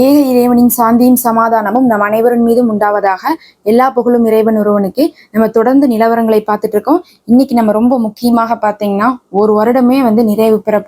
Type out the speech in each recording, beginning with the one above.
ஏக இறைவனின் சாந்தியும் சமாதானமும் நம் அனைவரின் மீதும் உண்டாவதாக எல்லா புகழும் இறைவன் ஒருவனுக்கு. நம்ம தொடர்ந்து நிலவரங்களை பார்த்துட்டு இருக்கோம். இன்னைக்கு நம்ம ரொம்ப முக்கியமாக பார்த்தீங்கன்னா ஒரு வருடமே வந்து நிறைவு பெற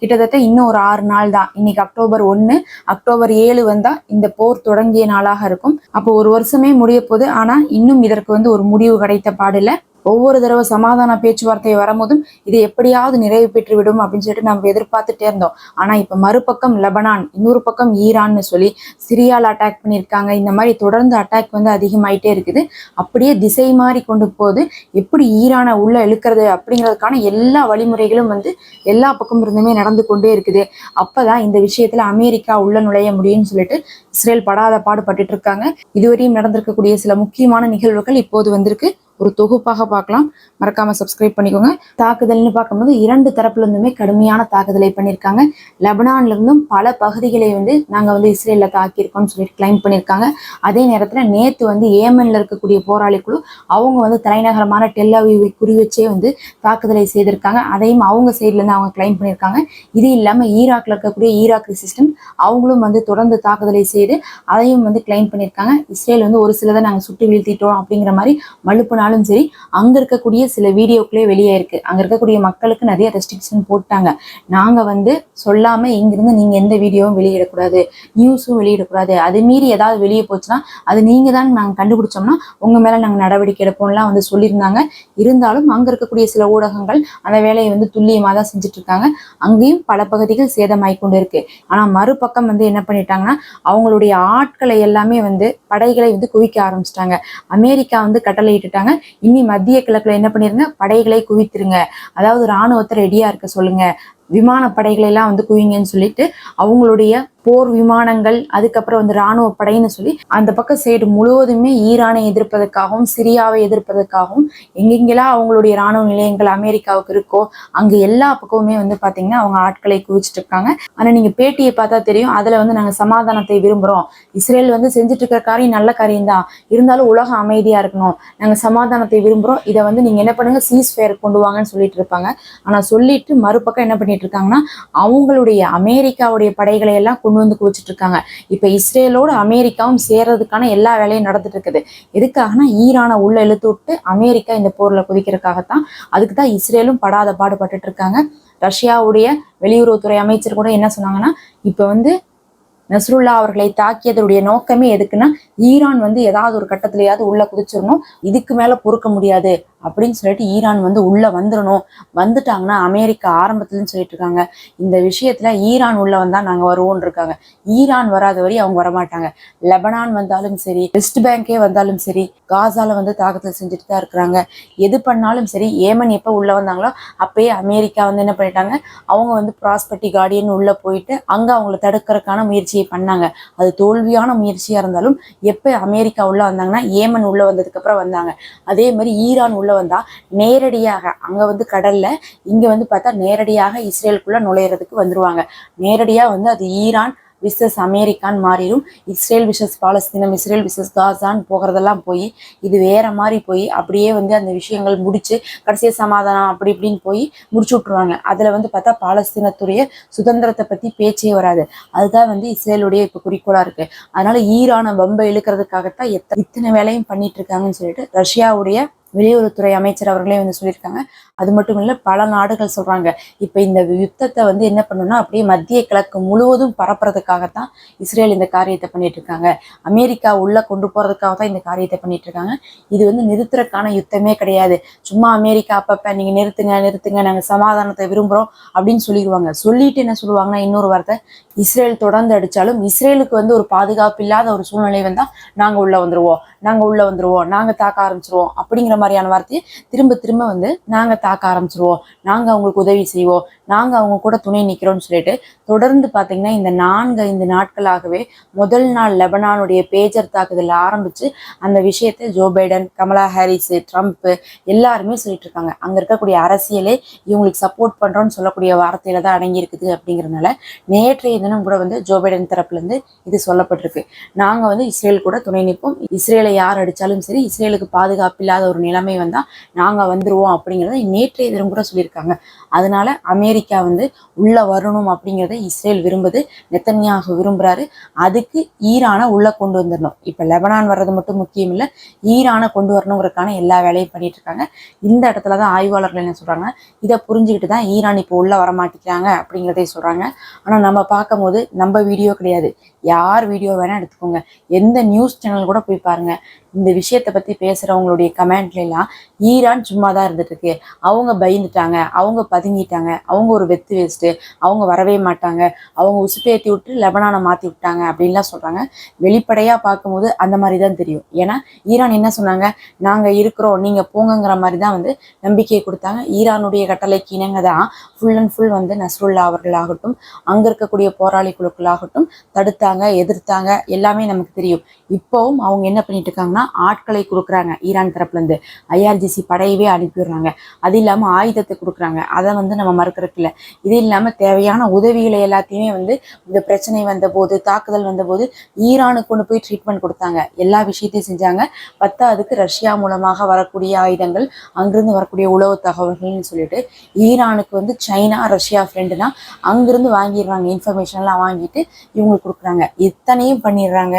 கிட்டத்தட்ட இன்னும் ஒரு ஆறு நாள் தான். இன்னைக்கு அக்டோபர் ஒன்று அக்டோபர் ஏழு வந்தா இந்த போர் தொடங்கிய நாளாக இருக்கும். அப்போ ஒரு வருஷமே முடிய போகுது. ஆனா இன்னும் இதற்கு வந்து ஒரு முடிவு கிடைத்த பாடில்லை. ஒவ்வொரு தடவை சமாதான பேச்சுவார்த்தை வரும்போதும் இது எப்படியாவது நிறைவு பெற்று விடும் அப்படின்னு சொல்லிட்டு நம்ம எதிர்பார்த்துட்டே இருந்தோம். ஆனா இப்ப மறுபக்கம் லெபனான் இன்னொரு பக்கம் ஈரான்னு சொல்லி சிரியால அட்டாக் பண்ணியிருக்காங்க. இந்த மாதிரி தொடர்ந்து அட்டாக் வந்து அதிகமாயிட்டே இருக்குது. அப்படியே திசை மாறி கொண்டு போகுது. எப்படி ஈரானை உள்ள இழுக்கிறது அப்படிங்கிறதுக்கான எல்லா வழிமுறைகளும் வந்து எல்லா பக்கம் இருந்துமே நடந்து கொண்டே இருக்குது. அப்பதான் இந்த விஷயத்துல அமெரிக்கா உள்ள நுழைய முடியும்னு சொல்லிட்டு இஸ்ரேல் படாத பாடுபட்டுட்டு இருக்காங்க. இதுவரையும் நடந்திருக்கக்கூடிய சில முக்கியமான நிகழ்வுகள் இப்போது வந்திருக்கு. ஒரு தொகுப்பாக பார்க்கலாம். மறக்காம சப்ஸ்கிரைப் பண்ணிக்கோங்க. தாக்குதல்னு பார்க்கும்போது இரண்டு தரப்புல இருந்துமே கடுமையான தாக்குதலை பண்ணியிருக்காங்க. லெபனான்ல இருந்தும் பல பகுதிகளை வந்து நாங்க வந்து இஸ்ரேலில் தாக்கியிருக்கோம்னு சொல்லிட்டு கிளைம் பண்ணியிருக்காங்க. அதே நேரத்துல நேத்து வந்து ஏமன்ல இருக்கக்கூடிய போராளி குழு அவங்க வந்து தலைநகரமான டெல்லாவியை குறி வச்சே வந்து தாக்குதலை செய்திருக்காங்க. அதையும் அவங்க சைட்ல இருந்து அவங்க கிளைம் பண்ணியிருக்காங்க. இது இல்லாம ஈராக்ல இருக்கக்கூடிய ஈராக் சிஸ்டம் அவங்களும் வந்து தொடர்ந்து தாக்குதலை செய்து அதையும் வந்து கிளைம் பண்ணியிருக்காங்க. இஸ்ரேல் வந்து ஒரு சிலதை நாங்கள் சுட்டு வீழ்த்திட்டோம் அப்படிங்கிற மாதிரி மழுப்புனாலும் சரி அங்க இருக்கக்கூடிய சில வீடியோக்களே வெளியே இருக்கு. அங்க இருக்கக்கூடிய மக்களுக்கு நிறைய ரெஸ்ட்ரிக்ஷன் போட்டாங்க. நாங்க வந்து சொல்லாமல் இங்கிருந்து நீங்கள் எந்த வீடியோவும் வெளியிடக்கூடாது நியூஸும் வெளியிடக்கூடாது. அது மீறி ஏதாவது வெளியே போச்சுன்னா அது நீங்க தான் நாங்கள் கண்டுபிடிச்சோம்னா உங்க மேலே நாங்கள் நடவடிக்கை எடுப்போம்லாம் வந்து சொல்லியிருந்தாங்க. இருந்தாலும் அங்கே இருக்கக்கூடிய சில ஊடகங்கள் அந்த வேலையை வந்து துல்லியமாக தான் செஞ்சுட்டு இருக்காங்க. அங்கேயும் பல பகுதிகள் சேதமாய் கொண்டு இருக்கு. ஆனா மறுபக்கம் வந்து என்ன பண்ணிட்டாங்கன்னா அவங்க அவங்களுடைய ஆட்களை எல்லாமே வந்து படைகளை வந்து குவிக்க ஆரம்பிச்சிட்டாங்க. அமெரிக்கா வந்து கட்டளை இட்டுட்டாங்க இனி மத்திய கிழக்குல என்ன பண்ணிருங்க? படைகளை குவித்துருங்க. அதாவது ராணுவத்தை ரெடியா இருக்க சொல்லுங்க. விமான வந்து குவிங்கன்னு சொல்லிட்டு அவங்களுடைய போர் விமானங்கள் அதுக்கப்புறம் வந்து இராணுவ படைன்னு சொல்லி அந்த பக்கம் சைடு முழுவதுமே ஈரானை எதிர்ப்பதற்காகவும் சிரியாவை எதிர்ப்பதற்காகவும் எங்கெங்கெல்லாம் அவங்களுடைய ராணுவ நிலையங்கள் அமெரிக்காவுக்கு இருக்கோ அங்க எல்லா பக்கமுமே வந்து பாத்தீங்கன்னா அவங்க ஆட்களை குவிச்சிட்டு இருக்காங்க. ஆனா நீங்க பேட்டியை பார்த்தா தெரியும் அதுல வந்து நாங்க சமாதானத்தை விரும்புறோம். இஸ்ரேல் வந்து செஞ்சுட்டு இருக்கிற காரியம் நல்ல காரியம் தான் இருந்தாலும் உலகம் அமைதியா இருக்கணும். நாங்க சமாதானத்தை விரும்புறோம். இதை வந்து நீங்க என்ன பண்ணுங்க சீஸ் ஃபயர் கொண்டு வாங்கன்னு சொல்லிட்டு இருப்பாங்க. ஆனா சொல்லிட்டு மறுபக்கம் என்ன பண்ணிட்டு இருக்காங்கன்னா அவங்களுடைய அமெரிக்காவுடைய படைகளை எல்லாம் கொண்டு வந்து குவிச்சிட்டு இருக்காங்க இப்ப இஸ்ரேலோட அமெரிக்காவும் சேர்றதுக்கான எல்லா வேலையும் நடந்துட்டு இருக்குது எதுக்காகனா ஈரானை உள்ள இழுத்து விட்டு அமெரிக்கா இந்த போர்ல குதிக்கிறதுக்காகத்தான் அதுக்கு தான் இஸ்ரேலும் படாத பாடுபட்டுட்டு இருக்காங்க ரஷ்யாவுடைய வெளியுறவுத்துறை அமைச்சர் கூட என்ன சொன்னாங்கன்னா இப்ப வந்து நஸ்ருல்லா அவர்களை தாக்கியதனுடைய நோக்கமே எதுக்குன்னா ஈரான் வந்து ஏதாவது ஒரு கட்டத்திலேயாவது உள்ள குதிச்சிடணும் இதுக்கு மேல பொறுக்க முடியாது அப்படின்னு சொல்லிட்டு ஈரான் வந்து உள்ள வந்துடணும். வந்துட்டாங்கன்னா அமெரிக்கா ஆரம்பத்துலன்னு சொல்லிட்டு இருக்காங்க. இந்த விஷயத்துல ஈரான் உள்ள வந்தா நாங்க வருவோம்னு இருக்காங்க. ஈரான் வராத வரை அவங்க வரமாட்டாங்க. லெபனான் வந்தாலும் சரி வெஸ்ட் பேங்கே வந்தாலும் சரி காசால வந்து தாக்கத்தில் செஞ்சுட்டு தான் இருக்கிறாங்க. எது பண்ணாலும் சரி ஏமன் எப்போ உள்ள வந்தாங்களோ அப்பயே அமெரிக்கா வந்து என்ன பண்ணிட்டாங்க? அவங்க வந்து ப்ராஸ்பர்ட்டி கார்டியன் உள்ள போயிட்டு அங்க அவங்கள தடுக்கிறதுக்கான முயற்சியை பண்ணாங்க. அது தோல்வியான முயற்சியா இருந்தாலும் எப்போ அமெரிக்கா உள்ள வந்தாங்கன்னா ஏமன் உள்ள வந்ததுக்கு அப்புறம் வந்தாங்க. அதே மாதிரி ஈரான் உள்ள வந்தா நேரடியாக அங்க வந்து கடல்ல இங்க வந்து பார்த்தா நேரடியாக இஸ்ரேலுக்குள்ள நுழையிறதுக்கு வந்துருவாங்க. நேரடியா வந்து அது ஈரான் விசஸ் அமெரிக்கான்னு மாறிடும். இஸ்ரேல் விசஸ் பாலஸ்தீனம் இஸ்ரேல் விசஸ் காசான்னு போகிறதெல்லாம் போய் இது வேற மாதிரி போய் அப்படியே வந்து அந்த விஷயங்கள் முடிச்சு கடைசியா சமாதானம் அப்படி இப்படின்னு போய் முடிச்சு விட்ருவாங்க அதில் வந்து பார்த்தா பாலஸ்தீனத்துடைய சுதந்திரத்தை பற்றி பேச்சே வராது. அதுதான் வந்து இஸ்ரேலுடைய இப்போ குறிக்கோளாக இருக்கு. அதனால ஈரானை பம்பை இழுக்கிறதுக்காகத்தான் எத்த இத்தனை வேலையும் பண்ணிட்டு இருக்காங்கன்னு சொல்லிட்டு ரஷ்யாவுடைய வெளியுறவுத்துறை அமைச்சர் அவர்களே வந்து சொல்லியிருக்காங்க. அது மட்டும் இல்ல பல நாடுகள் சொல்றாங்க. இப்ப இந்த யுத்தத்தை வந்து என்ன பண்ணணும்னா அப்படியே மத்திய கிழக்கு முழுவதும் பரப்புறதுக்காகத்தான் இஸ்ரேல் இந்த காரியத்தை பண்ணிட்டு இருக்காங்க. அமெரிக்கா உள்ள கொண்டு போறதுக்காக தான் இந்த காரியத்தை பண்ணிட்டு இருக்காங்க. இது வந்து நிறுத்துறதுக்கான யுத்தமே கிடையாது. சும்மா அமெரிக்கா அப்பப்ப நீங்க நிறுத்துங்க நிறுத்துங்க நாங்க சமாதானத்தை விரும்புறோம் அப்படின்னு சொல்லிடுவாங்க. சொல்லிட்டு என்ன சொல்லுவாங்கன்னா இன்னொரு வார்த்தை இஸ்ரேல் தொடர்ந்து அடிச்சாலும் இஸ்ரேலுக்கு வந்து ஒரு பாதுகாப்பு இல்லாத ஒரு சூழ்நிலை வந்தா நாங்க உள்ள வந்துருவோம் நாங்க உள்ள வந்துருவோம் நாங்க தாக்க ஆரம்பிச்சிருவோம் அப்படிங்கிற மாதிரி மாதிரியான வார்த்தையை திரும்ப திரும்ப வந்து நாங்கள் தாக்க ஆரம்பிச்சிருவோம். நாங்கள் அவங்களுக்கு உதவி செய்வோம். நாங்கள் அவங்க கூட துணை நிற்கிறோம்னு சொல்லிட்டு தொடர்ந்து பார்த்தீங்கன்னா இந்த நான்கு ஐந்து நாட்களாகவே முதல் நாள் லெபனானுடைய பேஜர் தாக்குதல் ஆரம்பித்து அந்த விஷயத்தை Joe Biden Kamala Harris Trump எல்லாருமே சொல்லிட்டு இருக்காங்க. அங்கே இருக்கக்கூடிய அரசியலே இவங்களுக்கு சப்போர்ட் பண்ணுறோம்னு சொல்லக்கூடிய வார்த்தையில தான் அடங்கி இருக்குது அப்படிங்கறதுனால நேற்றைய தினம் கூட வந்து ஜோ பைடன் தரப்புலேருந்து இது சொல்லப்பட்டிருக்கு. நாங்கள் வந்து இஸ்ரேல் கூட துணை நிற்போம் இஸ்ரேலை யார் அடித்தாலும் சரி இஸ்ரேலுக்கு பாதுகாப்பு இல்லாத ஒரு நிலைமை வந்தால் நாங்க வந்துடுவோம் அப்படிங்கிறத நேற்றைய தினம் கூட சொல்லியிருக்காங்க. அதனால அமெரிக்கா வந்து உள்ள வரணும் அப்படிங்கிறத இஸ்ரேல் விரும்புது. நெத்தனியாக விரும்புறாரு. அதுக்கு ஈரானை உள்ள கொண்டு வந்துடணும் இப்ப லெபனான் வர்றது மட்டும் முக்கியம் இல்லை. ஈரானை கொண்டு வரணுங்கிறதுக்கான எல்லா வேலையும் பண்ணிட்டு இருக்காங்க இந்த இடத்துல தான் ஆய்வாளர்கள் என்ன சொல்றாங்க? இதை புரிஞ்சுக்கிட்டு தான் ஈரான் இப்போ உள்ள வரமாட்டேங்கிறாங்க அப்படிங்கிறதே சொல்றாங்க. ஆனா நம்ம பார்க்கும்போது நம்ம வீடியோ கிடையாது. யார் வீடியோ வேணா எடுத்துக்கோங்க. எந்த நியூஸ் சேனல் கூட போய் பாருங்க. இந்த விஷயத்தை பத்தி பேசுறவங்களுடைய கமெண்ட்ல எல்லாம் ஈரான் சும்மா தான் இருந்துட்டு இருக்கு. அவங்க பயந்துட்டாங்க. அவங்க பதுங்கிட்டாங்க. அவங்க ஒரு வெத்து வேஸ்ட்டு அவங்க வரவே மாட்டாங்க. அவங்க உசுப்பேற்றி விட்டு லெபனானை மாற்றி விட்டாங்க அப்படின்லாம் சொல்கிறாங்க வெளிப்படையாக பார்க்கும்போது அந்த மாதிரி தான் தெரியும். ஏன்னா ஈரான் என்ன சொன்னாங்க? நாங்கள் இருக்கிறோம் நீங்கள் போங்கங்கிற மாதிரி தான் வந்து நம்பிக்கையை கொடுத்தாங்க. ஈரானுடைய கட்டளைக்கு இணங்க தான் ஃபுல் அண்ட் ஃபுல் வந்து நஸ்ருல்லா அவர்களாகட்டும் அங்கே இருக்கக்கூடிய போராளி குழுக்களாகட்டும் தடுத்தாங்க எதிர்த்தாங்க. எல்லாமே நமக்கு தெரியும். இப்போவும் அவங்க என்ன பண்ணிட்டு இருக்காங்கன்னா ஆட்களை கொடுக்குறாங்க ஈரான் தரப்புலேருந்து ஐஆர்ஜிசி படையவே அனுப்பிடுறாங்க அது இல்லாமல் ஆயுதத்தை கொடுக்குறாங்க. அதை வந்து நம்ம மறுக்கிறதுக்கு இல்லை. இது இல்லாமல் தேவையான உதவிகளை எல்லாத்தையுமே வந்து இந்த பிரச்சனை வந்தபோது தாக்குதல் வந்தபோது ஈரானுக்கு கொண்டு போய் ட்ரீட்மெண்ட் கொடுத்தாங்க. எல்லா விஷயத்தையும் செஞ்சாங்க. பத்தாவதுக்கு ரஷ்யா மூலமாக வரக்கூடிய ஆயுதங்கள் அங்கிருந்து வரக்கூடிய உளவு தகவல்கள்னு சொல்லிட்டு ஈரானுக்கு வந்து சைனா ரஷ்யா ஃப்ரெண்டுனா அங்கிருந்து வாங்கிடுறாங்க. இன்ஃபர்மேஷன்லாம் வாங்கிட்டு இவங்களுக்கு கொடுக்குறாங்க. இத்தனையும் பண்ணிடுறாங்க.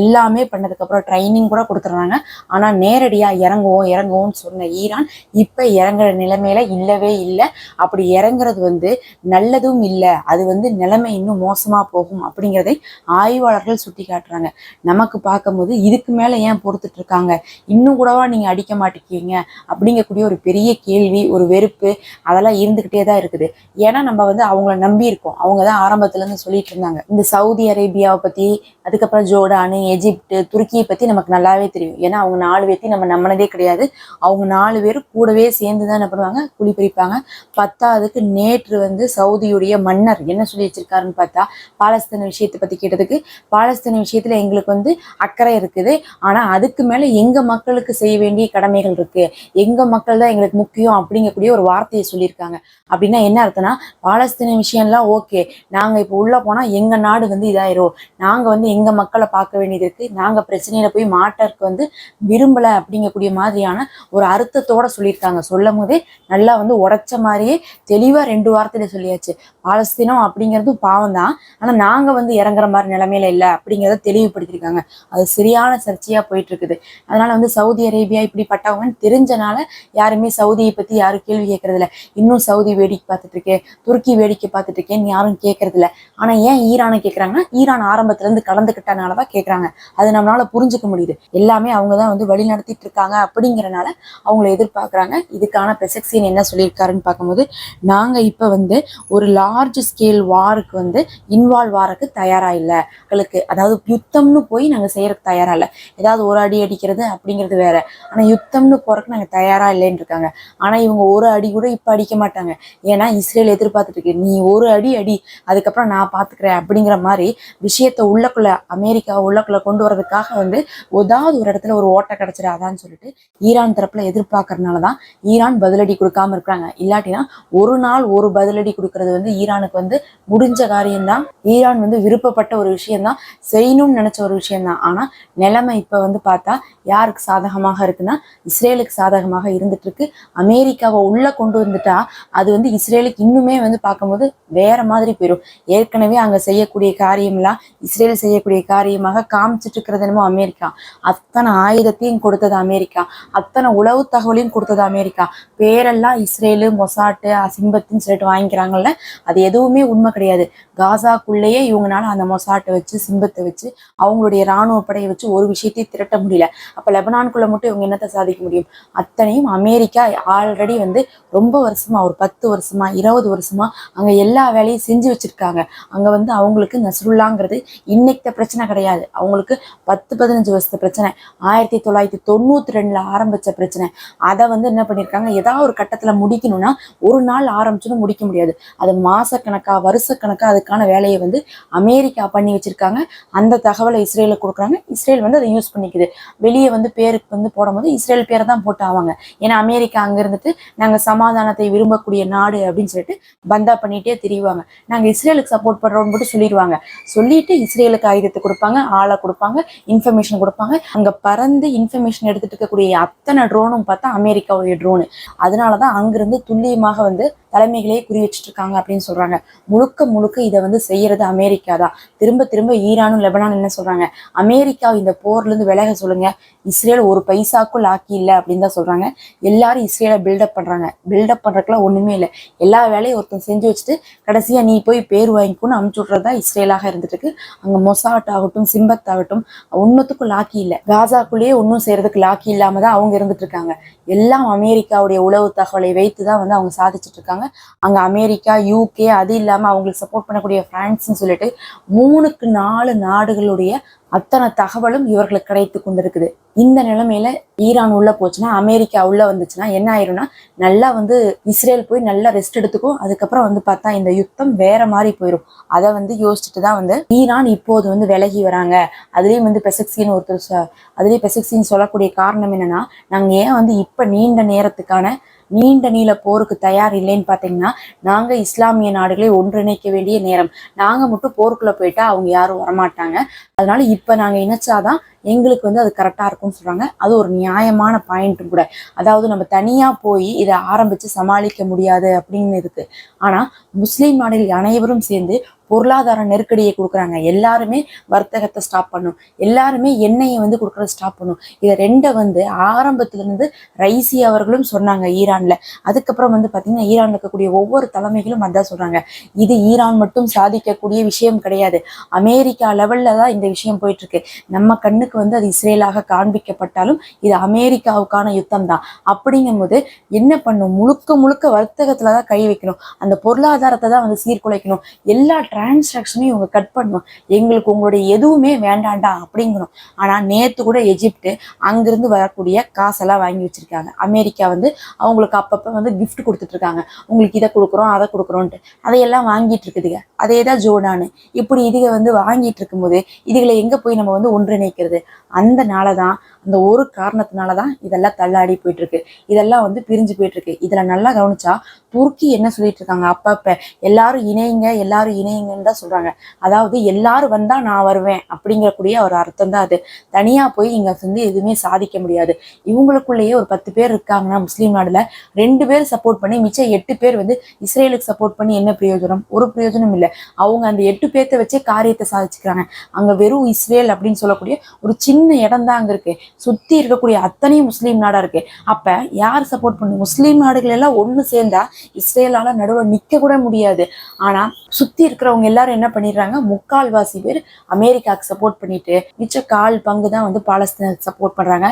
எல்லாமே பண்ணதுக்கப்புறம் ட்ரைனிங் கூட கொடுத்துட்றாங்க. ஆனால் நேரடியாக இறங்குவோம் இறங்குவோம்னு சொன்ன ஈரான் இப்போ இறங்குற நிலைமையில இல்லவே இல்லை. அப்படி இறங்குறது வந்து நல்லதும் இல்லை. அது வந்து நிலைமை இன்னும் மோசமாக போகும் அப்படிங்கிறதை ஆய்வாளர்கள் சுட்டி காட்டுறாங்க நமக்கு பார்க்கும்போது இதுக்கு மேலே ஏன் பொறுத்துட்டு இருக்காங்க இன்னும் கூடவா நீங்கள் அடிக்க மாட்டேங்கிறீங்க? அப்படிங்கக்கூடிய ஒரு பெரிய கேள்வி ஒரு வெறுப்பு அதெல்லாம் இருந்துக்கிட்டே தான் இருக்குது. ஏன்னா நம்ம வந்து அவங்கள நம்பி இருக்கோம். அவங்க தான் ஆரம்பத்துல இருந்து சொல்லிட்டு இருந்தாங்க. இந்த சவுதி அரேபியாவை பத்தி அதுக்கப்புறம் ஜோர்டானு எஜிப்டு துருக்கியை பத்தி நமக்கு நல்லாவே தெரியும். ஏன்னா அவங்க நாலு பேர்த்தையும் நம்ம நம்பினதே கிடையாது. அவங்க நாலு பேரும் கூடவே சேர்ந்து தான் என்ன பண்ணுவாங்க? குழி பறிப்பாங்க. பத்தாவதுக்கு நேற்று வந்து சவுதியுடைய மன்னர் என்ன சொல்லி வச்சிருக்காருன்னு பார்த்தா பாலஸ்தீன விஷயத்தை பத்தி கேட்டதுக்கு பாலஸ்தீன விஷயத்துல எங்களுக்கு வந்து அக்கறை இருக்குது. ஆனா அதுக்கு மேல எங்க மக்களுக்கு செய்ய வேண்டிய கடமைகள் இருக்கு? எங்க மக்கள் தான் எங்களுக்கு முக்கியம் அப்படிங்கக்கூடிய ஒரு வார்த்தையை சொல்லியிருக்காங்க. அப்படின்னா என்ன அர்த்தம்னா பாலஸ்தீன விஷயம்லாம் ஓகே. நாங்க இப்போ உள்ள போனா எங்க நாடு வந்து இதாயிரும். நாங்க வந்து எங்கள் மக்களை பார்க்க வேண்டியது இருக்கு. நாங்க பிரச்சனையில போய் மாட்டருக்கு வந்து விரும்பல அப்படிங்கக்கூடிய மாதிரியான ஒரு அர்த்தத்தோட சொல்லியிருக்காங்க. சொல்லும் போதே நல்லா வந்து உடைச்ச மாதிரியே தெளிவா ரெண்டு வாரத்தில் சொல்லியாச்சு. பாலஸ்தீனம் அப்படிங்கிறது பாவம் தான் ஆனா நாங்க வந்து இறங்குற மாதிரி நிலைமையில இல்லை அப்படிங்கிறத தெளிவுபடுத்தியிருக்காங்க. அது சரியான சர்ச்சையா போயிட்டு இருக்குது அதனால வந்து சவுதி அரேபியா இப்படிப்பட்டவங்கன்னு தெரிஞ்சனால யாருமே சவுதியை பத்தி யாரும் கேள்வி கேட்கறதில்ல. இன்னும் சவுதி வேடிக்கை பார்த்துட்டு இருக்கேன் துருக்கி வேடிக்கை பார்த்துட்டு இருக்கேன்னு யாரும் கேட்கறதில்ல. ஆனால் ஆனா ஏன் ஈரானை கேட்குறாங்கன்னா ஈரான் ஆரம்பத்துல கலந்துக்கிட்டனால தான் கேட்குறாங்க அது நம்மளால புரிஞ்சுக்க முடியுது. எல்லாமே அவங்க தான் வந்து வழி நடத்திட்டு இருக்காங்க அப்படிங்கிறனால அவங்கள எதிர்பார்க்குறாங்க. இதுக்கான பெசக்சின் என்ன சொல்லியிருக்காருன்னு பார்க்கும்போது நாங்கள் இப்போ வந்து ஒரு லார்ஜ் ஸ்கேல் வாருக்கு வந்து இன்வால்வ் ஆகிறதுக்கு தயாராக இல்லை. மக்களுக்கு அதாவது யுத்தம்னு போய் நாங்கள் செய்யறதுக்கு தயாராக இல்லை. ஏதாவது ஒரு அடி அடிக்கிறது அப்படிங்கிறது வேற. ஆனால் யுத்தம்னு போறதுக்கு நாங்கள் தயாராக இல்லைன்னு இருக்காங்க. ஆனால் இவங்க ஒரு அடி கூட இப்போ அடிக்க மாட்டாங்க. ஏன்னா இஸ்ரேல் எதிர்பார்த்துட்டு இருக்கு. நீ ஒரு அடி அடி அதுக்கப்புறம் நான் பார்த்துக்கிறேன் அப்படிங்கிற மாதிரி விஷயத்தை உள்ளக்குள்ள அமெரிக்கா உள்ளக்குள்ள கொண்டு வரதுக்காக வந்து ஏதாவது ஒரு இடத்துல ஒரு ஓட்டை கிடைச்சிடாதான்னு சொல்லிட்டு ஈரான் தரப்புல எதிர்பார்க்கறதுனால தான் ஈரான் பதிலடி கொடுக்காம இருக்கிறாங்க. இல்லாட்டினா ஒரு நாள் ஒரு பதிலடி கொடுக்கறது வந்து ஈரானுக்கு வந்து முடிஞ்ச காரியம்தான். ஈரான் வந்து விருப்பப்பட்ட ஒரு விஷயம்தான். செய்யணும்னு நினைச்ச ஒரு விஷயம்தான். ஆனா நிலைமை இப்ப வந்து பார்த்தா யாருக்கு சாதகமாக இருக்குன்னா இஸ்ரேலுக்கு சாதகமாக இருந்துட்டு இருக்கு அமெரிக்காவை உள்ள கொண்டு வந்துட்டா அது வந்து இஸ்ரேலுக்கு இன்னுமே வந்து பார்க்கும்போது வேற மாதிரி போயிடும் ஏற்கனவே அங்க செய்யக்கூடிய காரியம்லாம் இஸ்ரேல் செய்யக்கூடிய காரியமாக காமிச்சிட்டு இருக்கிறது என்னமோ அமெரிக்கா. அத்தனை ஆயுதத்தையும் கொடுத்தது அமெரிக்கா. அத்தனை உளவு தகவலையும் கொடுத்தது அமெரிக்கா. பேரெல்லாம் இஸ்ரேலு மொசாட்டு அசிம்பத்துன்னு சொல்லிட்டு வாங்கிக்கிறாங்கல்ல அது எதுவுமே உண்மை கிடையாது. காசாக்குள்ளேயே இவங்கனால அந்த மொசாட்டை வச்சு சிம்பத்தை வச்சு அவங்களுடைய இராணுவ படையை வச்சு ஒரு விஷயத்தையும் திரட்ட முடியல. அப்ப லெபனான்குள்ள மட்டும் இவங்க என்னத்தை சாதிக்க முடியும்? அத்தனையும் அமெரிக்கா ஆல்ரெடி வந்து ரொம்ப வருஷமா ஒரு பத்து வருஷமா இருபது வருஷமா அங்க எல்லா வேலையும் செஞ்சு வச்சிருக்காங்க. அங்க வந்து அவங்களுக்கு நசுருல்லாங்கிறது இன்னைக்கு பிரச்சனை கிடையாது. அவங்களுக்கு பத்து பதினஞ்சு வருஷத்து பிரச்சனை. ஆயிரத்தி தொள்ளாயிரத்தி தொண்ணூத்தி ரெண்டுல ஆரம்பிச்ச பிரச்சனை. அதை வந்து என்ன பண்ணிருக்காங்க? ஏதாவது ஒரு கட்டத்துல முடிக்கணும்னா ஒரு நாள் ஆரம்பிச்சுன்னு முடிக்க முடியாது. அது மாசக்கணக்கா வருஷக்கணக்கா அதுக்கான வேலையை வந்து அமெரிக்கா பண்ணி வச்சிருக்காங்க. அந்த தகவலை இஸ்ரேலுக்கு கொடுக்குறாங்க. இஸ்ரேல் வந்து அதை யூஸ் பண்ணிக்குது. வெளியே வந்து பேருக்கு வந்து போடும்போது இஸ்ரேல் பேரை தான் போட்டு ஆவாங்க. ஏன்னா அமெரிக்கா அங்க இருந்துட்டு நாங்க சமாதானத்தை விரும்பக்கூடிய நாடு அப்படின்னு சொல்லிட்டு பந்தா பண்ணிட்டே திரிவாங்க. நாங்க இஸ்ரேலுக்கு சப்போர்ட் பண்றோம்னு மட்டும் சொல்லிடுவாங்க. சொல்லிட்டு இஸ்ரேலுக்கு ஆயுதத்தை கொடுப்பாங்க ஆளை கொடுப்பாங்க இன்ஃபர்மேஷன் கொடுப்பாங்க. அங்க பறந்து இன்ஃபர்மேஷன் எடுத்துட்டு இருக்கக்கூடிய அத்தனை ட்ரோனும் பார்த்தா அமெரிக்காவுடைய ட்ரோனு அதனாலதான் அங்கிருந்து துல்லியமாக வந்து தலைமைகளே குறி வச்சுட்டு இருக்காங்க அப்படின்னு சொல்றாங்க. முழுக்க முழுக்க இதை வந்து செய்யறது அமெரிக்கா தான். திரும்ப திரும்ப ஈரானும் லெபனான் என்ன சொல்றாங்க? அமெரிக்கா இந்த போர்ல இருந்து விலக சொல்லுங்க. இஸ்ரேல் ஒரு பைசாக்கும் லாக்கி இல்லை அப்படின்னு தான் சொல்றாங்க. எல்லாரும் இஸ்ரேலை பில்டப் பண்றாங்க. பில்டப் பண்றதுக்குலாம் ஒண்ணுமே இல்லை. எல்லா வேலையும் ஒருத்தன் செஞ்சு வச்சுட்டு கடைசியா நீ போய் பேர் வாங்கிக்கணும்னு அமுச்சு விட்றது தான் இஸ்ரேலாக இருந்துட்டு இருக்கு. அங்க மொசாட் ஆகட்டும் சிம்பத் ஆகட்டும் ஒன்னுத்துக்கும் லாக்கி இல்லை. காசாக்குள்ளேயே ஒன்றும் செய்யறதுக்கு லாக்கி இல்லாம தான் அவங்க இருந்துட்டு இருக்காங்க. எல்லாம் அமெரிக்காவுடைய உளவு தகவலை வைத்து தான் வந்து அவங்க சாதிச்சுட்டு இருக்காங்க. அங்க அமெரிக்கா யூகே அது இல்லாம அவங்களுக்கு சப்போர்ட் பண்ணக்கூடிய பிரான்ஸ்னு சொல்லிட்டு மூணுக்கு நாலு நாடுகளுடைய அத்தனை தகவலும் இவர்களுக்கு கிடைத்து கொண்டிருக்குது. இந்த நிலைமையில ஈரான் உள்ள போச்சுன்னா அமெரிக்கா உள்ள வந்துச்சுன்னா என்ன ஆயிரும்னா நல்லா வந்து இஸ்ரேல் போய் நல்லா ரெஸ்ட் எடுத்துக்கும். அதுக்கப்புறம் வந்து பார்த்தா இந்த யுத்தம் வேற மாதிரி போயிடும் அதை வந்து யோசிச்சுட்டு தான் வந்து ஈரான் இப்போது வந்து விலகி வராங்க. அதுலேயும் வந்து பெசக்சின்னு ஒருத்தர் அதுலேயும் பெசக்சின்னு சொல்லக்கூடிய காரணம் என்னன்னா நாங்கள் ஏன் வந்து இப்போ நீண்ட நேரத்துக்கான நீண்ட நீள போருக்கு தயார் இல்லைன்னு பார்த்தீங்கன்னா நாங்கள் இஸ்லாமிய நாடுகளை ஒன்றிணைக்க வேண்டிய நேரம். நாங்கள் மட்டும் போருக்குள்ளே போயிட்டா அவங்க யாரும் வரமாட்டாங்க. அதனால இப்போ நாங்கள் இணைச்சாதான் எங்களுக்கு வந்து அது கரெக்டாக இருக்கும்னு சொல்றாங்க. அது ஒரு நியாயமான பாயிண்ட்டும் கூட. அதாவது நம்ம தனியாக போய் இதை ஆரம்பித்து சமாளிக்க முடியாது அப்படின்னு இருக்கு. ஆனால் முஸ்லீம் நாடுகள் அனைவரும் சேர்ந்து பொருளாதார நெருக்கடியை கொடுக்குறாங்க. எல்லாருமே வர்த்தகத்தை ஸ்டாப் பண்ணும். எல்லாருமே எண்ணெயை வந்து கொடுக்கறத ஸ்டாப் பண்ணும். இதை ரெண்டை வந்து ஆரம்பத்திலிருந்து ரைசி அவர்களும் சொன்னாங்க ஈரான்ல. அதுக்கப்புறம் வந்து பார்த்தீங்கன்னா ஈரானில் இருக்கக்கூடிய ஒவ்வொரு தலைமைகளும் அதான் சொல்றாங்க. இது ஈரான் மட்டும் சாதிக்கக்கூடிய விஷயம் கிடையாது. அமெரிக்கா லெவல்ல தான் இந்த விஷயம் போயிட்டு இருக்கு நம்ம கண்ணுக்கு வந்து அது இஸ்ரேலாக காண்பிக்கப்பட்டாலும் இது அமெரிக்காவுக்கான யுத்தம் தான். அப்படிங்கும்போது என்ன பண்ணும்? முழுக்க முழுக்க வர்த்தகத்துல தான் கை வைக்கணும். அந்த பொருளாதாரத்தை தான் வந்து சீர்குலைக்கணும். எல்லா டிரான்சாக்ஷனையும் இவங்க கட் பண்ணணும். எங்களுக்கு உங்களுடைய எதுவுமே வேண்டாண்டா அப்படிங்கணும். ஆனால் நேற்று கூட எஜிப்டு அங்கிருந்து வரக்கூடிய காசெல்லாம் வாங்கி வச்சிருக்காங்க. அமெரிக்கா வந்து அவங்களுக்கு அப்பப்போ வந்து கிஃப்ட் கொடுத்துட்டு இருக்காங்க. உங்களுக்கு இதை கொடுக்குறோம் அதை கொடுக்குறோன்ட்டு அதையெல்லாம் வாங்கிட்டு இருக்குதுங்க. அதே தான் ஜோடானு இப்படி இதுக வந்து வாங்கிட்டு இருக்கும்போது இதுகளை எங்கே போய் நம்ம வந்து ஒன்றிணைக்கிறது? அந்த தான் அந்த ஒரு காரணத்தினால தான் இதெல்லாம் தள்ளாடி போயிட்டு இருக்கு. இதெல்லாம் வந்து பிரிஞ்சு போயிட்டு இருக்கு. நல்லா கவனிச்சா துருக்கி என்ன சொல்லிட்டு இருக்காங்க அப்பப்ப எல்லாரும் இணையுங்க எல்லாரும் இணையுங்கன்னு தான் சொல்றாங்க. அதாவது எல்லாரும் வந்தா நான் வருவேன் அப்படிங்கக்கூடிய ஒரு அர்த்தம் தான் அது. தனியா போய் இங்க வந்து எதுவுமே சாதிக்க முடியாது. இவங்களுக்குள்ளேயே ஒரு பத்து பேர் இருக்காங்கன்னா முஸ்லீம் நாடுல ரெண்டு பேர் சப்போர்ட் பண்ணி மிச்சம் எட்டு பேர் வந்து இஸ்ரேலுக்கு சப்போர்ட் பண்ணி என்ன பிரயோஜனம்? ஒரு பிரயோஜனம் இல்லை. அவங்க அந்த எட்டு பேர்த்த வச்சே காரியத்தை சாதிச்சுக்கிறாங்க. அங்க வெறும் இஸ்ரேல் அப்படின்னு சொல்லக்கூடிய ஒரு சின்ன இடம் தான் அங்க இருக்கு. சுத்தி இருக்கக்கூடிய அத்தனையும் முஸ்லீம் நாடா இருக்கு. அப்ப யார் சப்போர்ட் பண்ணு? முஸ்லீம் நாடுகள் எல்லாம் ஒண்ணு சேர்ந்தா இஸ்ரேலால நடுவில் நிற்க கூட முடியாது. ஆனா சுத்தி இருக்கிறவங்க எல்லாரும் என்ன பண்ணிடுறாங்க? முக்கால்வாசி பேர் அமெரிக்காவுக்கு சப்போர்ட் பண்ணிட்டு மிச்ச கால் பங்கு தான் வந்து பாலஸ்தீனுக்கு சப்போர்ட் பண்றாங்க.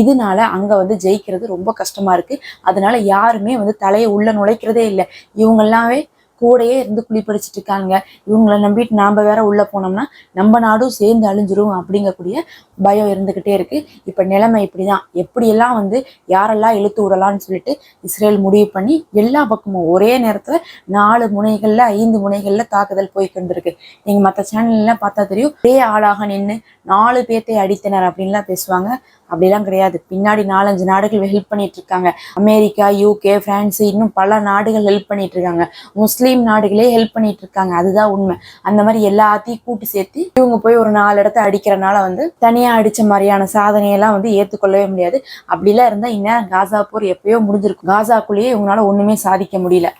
இதனால அங்க வந்து ஜெயிக்கிறது ரொம்ப கஷ்டமா இருக்கு. அதனால யாருமே வந்து தலையை உள்ள நுழைக்கிறதே இல்லை. இவங்கெல்லாமே கூடயே இருந்து குழி இருக்காங்க. இவங்களை நம்பிட்டு நாம் வேற உள்ளே போனோம்னா நம்ம நாடும் சேர்ந்து அழிஞ்சிரும் அப்படிங்கக்கூடிய பயம் இருந்துக்கிட்டே இருக்கு. இப்போ நிலைமை இப்படிதான். எப்படியெல்லாம் வந்து யாரெல்லாம் இழுத்து விடலாம்னு சொல்லிட்டு இஸ்ரேல் முடிவு பண்ணி எல்லா பக்கமும் ஒரே நேரத்தில் நாலு முனைகளில் ஐந்து முனைகளில் தாக்குதல் போய் கொண்டிருக்கு. நீங்கள் மற்ற சேனல்லாம் பார்த்தா தெரியும். ஒரே ஆளாக நின்று நாலு பேர்த்தை அடித்தனர் அப்படின்லாம் பேசுவாங்க. அப்படிலாம் கிடையாது. பின்னாடி நாலஞ்சு நாடுகள் ஹெல்ப் பண்ணிட்டு இருக்காங்க அமெரிக்கா யூகே பிரான்ஸ் இன்னும் பல நாடுகள் ஹெல்ப் பண்ணிட்டு இருக்காங்க முஸ்லீம் நாடுகளே ஹெல்ப் பண்ணிட்டு இருக்காங்க அதுதான் உண்மை. அந்த மாதிரி எல்லாத்தையும் கூட்டு சேர்த்து இவங்க போய் ஒரு நாலு இடத்த அடிக்கிறனால வந்து தனியா அடிச்ச மாதிரியான சாதனையெல்லாம் வந்து ஏற்றுக்கொள்ளவே முடியாது. அப்படிலாம் இருந்தா இன்னும் காசா போர் எப்பயோ முடிஞ்சிருக்கும். காசாக்குள்ளேயே இவங்களால ஒண்ணுமே சாதிக்க முடியல.